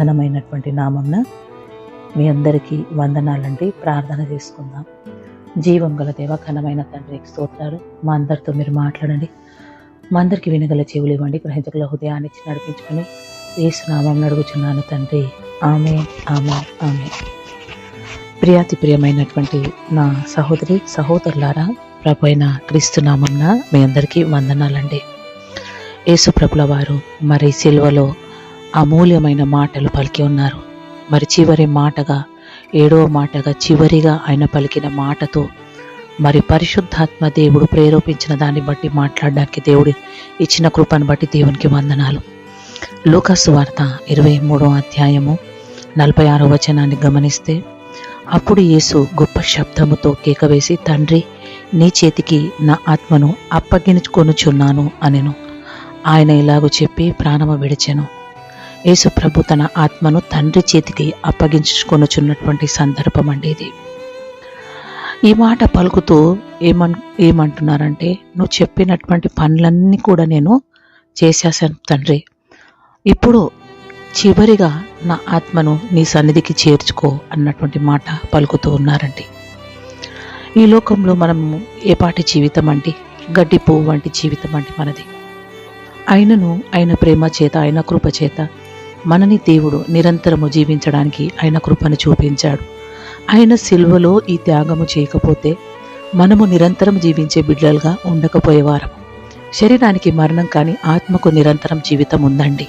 ఘనమైనటువంటి నామంన మీ అందరికీ వందనాలండి. ప్రార్థన చేసుకుందాం. జీవం గల దేవ ఘనమైన తండ్రి స్తోత్రాలు మా అందరితో మీరు మాట్లాడండి. మా అందరికి వినగల చెవులు ఇవ్వండి. గ్రహించగల హృదయాన్ని ఇచ్చి నడిపించుకొని ఏసునామం అడుగుచున్నాను తండ్రి. ఆమె ఆమె ఆమె ప్రియాతి ప్రియమైనటువంటి నా సహోదరి సహోదరులారా ప్రభు అయిన క్రీస్తు నామంన మీ అందరికీ వందనాలండి. యేసు ప్రభుల వారు మరి సిల్వలో అమూల్యమైన మాటలు పలికి ఉన్నారు. మరి చివరి మాటగా ఏడవ మాటగా చివరిగా ఆయన పలికిన మాటతో మరి పరిశుద్ధాత్మ దేవుడు ప్రేరేపించిన దాన్ని బట్టి మాట్లాడడానికి దేవుడు ఇచ్చిన కృపను బట్టి దేవునికి వందనాలు. లోకస్ వార్త ఇరవై మూడో అధ్యాయము నలభై ఆరో వచనాన్ని గమనిస్తే అప్పుడు యేసు గొప్ప శబ్దముతో కేకవేసి తండ్రి నీ చేతికి నా ఆత్మను అప్పగించుకొనుచున్నాను అనెను. ఆయన ఇలాగూ చెప్పి ప్రాణము విడిచెను. యేసు ప్రభు తన ఆత్మను తండ్రి చేతికి అప్పగించుకొనుచున్నటువంటి సందర్భం అండి ఇది. ఈ మాట పలుకుతూ ఏమన్ ఏమంటున్నారంటే నువ్వు చెప్పినటువంటి పనులన్నీ కూడా నేను చేసేసాను తండ్రి. ఇప్పుడు చివరిగా నా ఆత్మను నీ సన్నిధికి చేర్చుకో అన్నటువంటి మాట పలుకుతూ ఉన్నారండి. ఈ లోకంలో మనం ఏపాటి జీవితం అండి? గడ్డి పువ్వు వంటి జీవితం అండి మనది. ఆయనను ఆయన ప్రేమ చేత ఆయన కృప చేత మనని దేవుడు నిరంతరము జీవించడానికి ఆయన కృపను చూపించాడు. ఆయన సిల్వలో ఈ త్యాగము చేయకపోతే మనము నిరంతరం జీవించే బిడ్డలుగా ఉండకపోయేవారం శరీరానికి మరణం కానీ ఆత్మకు నిరంతరం జీవితం ఉందండి.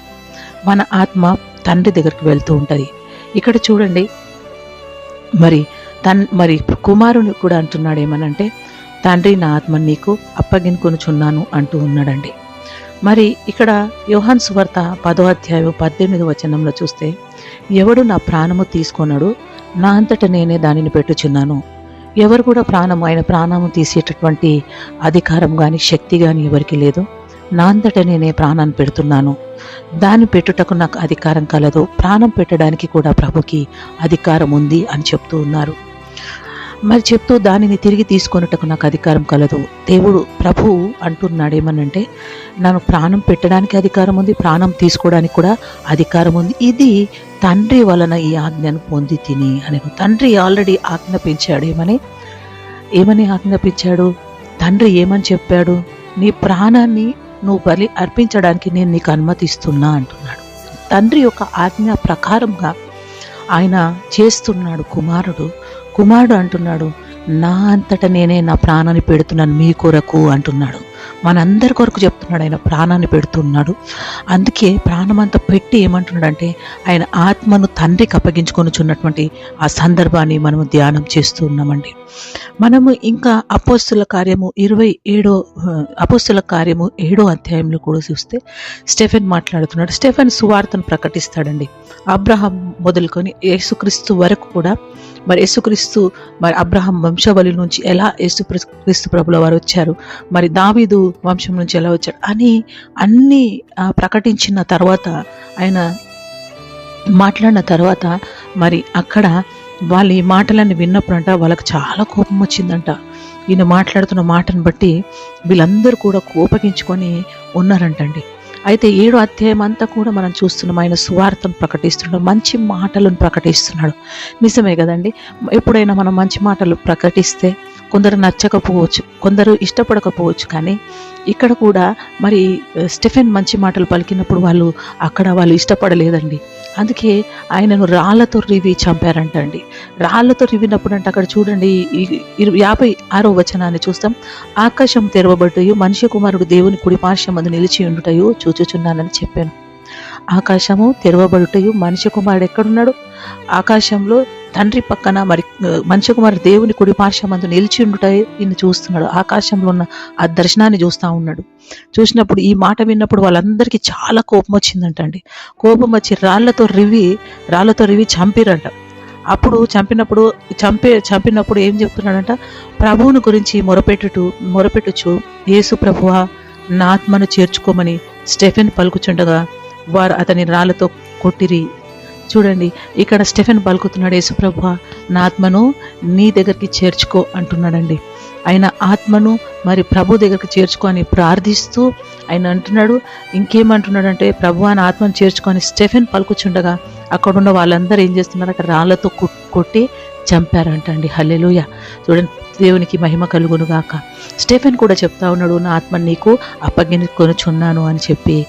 మన ఆత్మ తండ్రి దగ్గరికి వెళ్తూ ఉంటుంది. ఇక్కడ చూడండి మరి తన్ మరి కుమారుని కూడా అంటున్నాడు ఏమనంటే తండ్రి నా ఆత్మ నీకు అప్పగించుకొనుచున్నాను అంటూ ఉన్నాడండి. మరి ఇక్కడ యోహాన్ సువార్త పదో అధ్యాయం పద్దెనిమిది వచనంలో చూస్తే ఎవడు నా ప్రాణము తీసుకొనడు నా అంతట నేనే దానిని పెట్టుచున్నాను. ఎవరు కూడా ప్రాణము ఆయన ప్రాణము తీసేటటువంటి అధికారం కానీ శక్తి కానీ ఎవరికి లేదు. నా అంతట నేనే ప్రాణాన్ని పెడుతున్నాను. దాన్ని పెట్టుటకు నాకు అధికారం కలదు. ప్రాణం పెట్టడానికి కూడా ప్రభుకి అధికారం ఉంది అని చెప్తూ ఉన్నారు. మరి చెప్తూ దానిని తిరిగి తీసుకొనుటకు నాకు అధికారం కలదు. దేవుడు ప్రభువు అంటున్నాడు ఏమనంటే నన్ను ప్రాణం పెట్టడానికి అధికారం ఉంది ప్రాణం తీసుకోవడానికి కూడా అధికారం ఉంది. ఇది తండ్రి వలన ఈ ఆజ్ఞను పొంది తిని అని. తండ్రి ఆల్రెడీ ఆజ్ఞాపించాడు ఏమని? ఏమని ఆజ్ఞాపించాడు తండ్రి ఏమని చెప్పాడు? నీ ప్రాణాన్ని నువ్వు బలి అర్పించడానికి నేను నీకు అనుమతిస్తున్నా అంటున్నాడు. తండ్రి యొక్క ఆజ్ఞ ప్రకారంగా ఆయన చేస్తున్నాడు కుమారుడు. కుమారుడు అంటున్నాడు నా అంతట నేనే నా ప్రాణాన్ని పెడుతున్నాను మీ కొరకు అంటున్నాడు. మనందరి కొరకు చెప్తున్నాడు. ఆయన ప్రాణాన్ని పెడుతున్నాడు. అందుకే ప్రాణమంతా పెట్టి ఏమంటున్నాడంటే ఆయన ఆత్మను తండ్రికి అప్పగించుకొనుచున్నటువంటి ఆ సందర్భాన్ని మనము ధ్యానం చేస్తూ ఉన్నామండి. మనము ఇంకా అపోస్తుల కార్యము ఇరవై ఏడో అపోస్తుల కార్యము ఏడో అధ్యాయంలో కూడా చూస్తే స్టెఫెన్ మాట్లాడుతున్నాడు. స్టెఫెన్ సువార్తను ప్రకటిస్తాడండి. అబ్రహం మొదలుకొని యేసుక్రీస్తు వరకు కూడా మరి యేసుక్రీస్తు మరి అబ్రహం వంశవలి నుంచి ఎలా యేసు క్రీస్తు ప్రభుల వారు వచ్చారు మరి దావీదు వంశం నుంచి ఎలా వచ్చాడు అని అన్నీ ప్రకటించిన తర్వాత ఆయన మాట్లాడిన తర్వాత మరి అక్కడ వాళ్ళు ఈ మాటలన్నీ విన్నప్పుడంట వాళ్ళకి చాలా కోపం వచ్చిందంట. ఈయన మాట్లాడుతున్న మాటను బట్టి వీళ్ళందరూ కూడా కోపగించుకొని ఉన్నారంటండి. అయితే ఏడో అధ్యాయం అంతా కూడా మనం చూస్తున్నాం ఆయన సువార్తను ప్రకటిస్తున్నాడు మంచి మాటలను ప్రకటిస్తున్నాడు. నిజమే కదండి? ఎప్పుడైనా మనం మంచి మాటలు ప్రకటిస్తే కొందరు నచ్చకపోవచ్చు కొందరు ఇష్టపడకపోవచ్చు. కానీ ఇక్కడ కూడా మరి స్టెఫెన్ మంచి మాటలు పలికినప్పుడు వాళ్ళు అక్కడ వాళ్ళు ఇష్టపడలేదండి. అందుకే ఆయనను రాళ్ళతో రివి చంపారంట అండి రాళ్ళతో రివినప్పుడు అంటే అక్కడ చూడండి ఇరు- యాభై ఆరో వచనాన్ని చూస్తాం. ఆకాశం తెరవబడ్డయు మనిషి కుమారుడు దేవుని కుడి పార్శ్వమందు నిలిచి ఉండుటయు చూచుచున్నానని చెప్పాను. ఆకాశము తెరవబడుటయు మనిషి కుమారుడు ఎక్కడున్నాడు? ఆకాశంలో తండ్రి పక్కన మరి మనిషి కుమారు దేవుని కుడి పార్శ్వమందు నిలిచి ఉండుట ఈయన చూస్తున్నాడు. ఆకాశంలో ఉన్న ఆ దర్శనాన్ని చూస్తూ ఉన్నాడు. చూసినప్పుడు ఈ మాట విన్నప్పుడు వాళ్ళందరికీ చాలా కోపం వచ్చిందంటండి. కోపం వచ్చి రాళ్ళతో రివి రాళ్ళతో రివి చంపిరంట. అప్పుడు చంపినప్పుడు చంపే చంపినప్పుడు ఏం చెప్తున్నాడంట? ప్రభువుని గురించి మొరపెట్టుటూ మొరపెట్టుచు యేసు ప్రభువ నా ఆత్మను చేర్చుకోమని స్టెఫెన్ పలుకుచుండగా వారు అతని రాళ్ళతో కొట్టిరి. చూడండి ఇక్కడ స్టెఫెన్ పలుకుతున్నాడు యేసుప్రభ నా ఆత్మను నీ దగ్గరికి చేర్చుకో అంటున్నాడండి. ఆయన ఆత్మను మరి ప్రభు దగ్గరికి చేర్చుకొని ప్రార్థిస్తూ ఆయన అంటున్నాడు. ఇంకేమంటున్నాడంటే ప్రభు ఆయన ఆత్మను చేర్చుకొని స్టెఫెన్ పలుకుచుండగా అక్కడున్న వాళ్ళందరూ ఏం చేస్తున్నారు? అక్కడ రాళ్ళతో కొట్టి చంపారంట అండి హల్లెలూయ. చూడండి దేవునికి మహిమ కలుగునుగాక. స్టెఫెన్ కూడా చెప్తా ఉన్నాడు నా ఆత్మ నీకు అప్పగించుకొనుచున్నాను అని చెప్పి.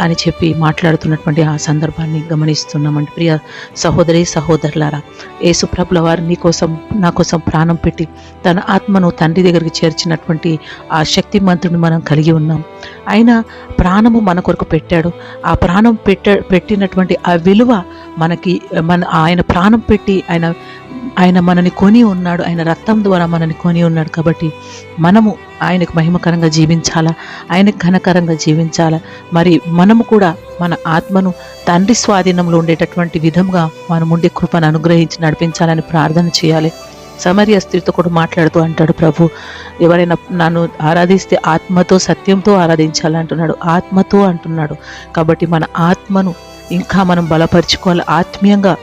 అని చెప్పి మాట్లాడుతున్నటువంటి ఆ సందర్భాన్ని గమనిస్తున్నామండి. ప్రియ సహోదరి సహోదరులారా యేసుప్రభుల వారు నీ కోసం నా కోసం ప్రాణం పెట్టి తన ఆత్మను తండ్రి దగ్గరికి చేర్చినటువంటి ఆ శక్తిమంతుడిని మనం కలిగి ఉన్నాం. ఆయన ప్రాణము మన కొరకు పెట్టాడు. ఆ ప్రాణం పెట్ట పెట్టినటువంటి ఆ విలువ మనకి మన ఆయన ప్రాణం పెట్టి ఆయన ఆయన మనని కొని ఉన్నాడు. ఆయన రక్తం ద్వారా మనని కొని ఉన్నాడు కాబట్టి మనము ఆయనకు మహిమకరంగా జీవించాలా? ఆయనకు ఘనకరంగా జీవించాలా? మరి మనము కూడా మన ఆత్మను తండ్రి స్వాధీనంలో ఉండేటటువంటి విధంగా మనం ఉండే కృపను అనుగ్రహించి నడిపించాలని ప్రార్థన చేయాలి. సమర్య స్త్రీతో కూడా మాట్లాడుతూ అంటాడు ప్రభు ఎవరైనా నన్ను ఆరాధిస్తే ఆత్మతో సత్యంతో ఆరాధించాలంటున్నాడు ఆత్మతో అంటున్నాడు. కాబట్టి మన ఆత్మను ఇంకా మనం బలపరుచుకోవాలి. ఆత్మీయంగా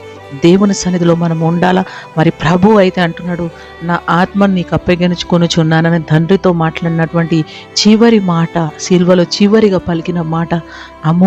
దేవుని సన్నిధిలో మనం ఉండాలా? మరి ప్రభు అయితే అంటున్నాడు నా ఆత్మను నీకు అప్పగించుకొనుచున్నానని తండ్రితో మాట్లాడినటువంటి చివరి మాట సిల్వలో చివరిగా పలికిన మాట అమో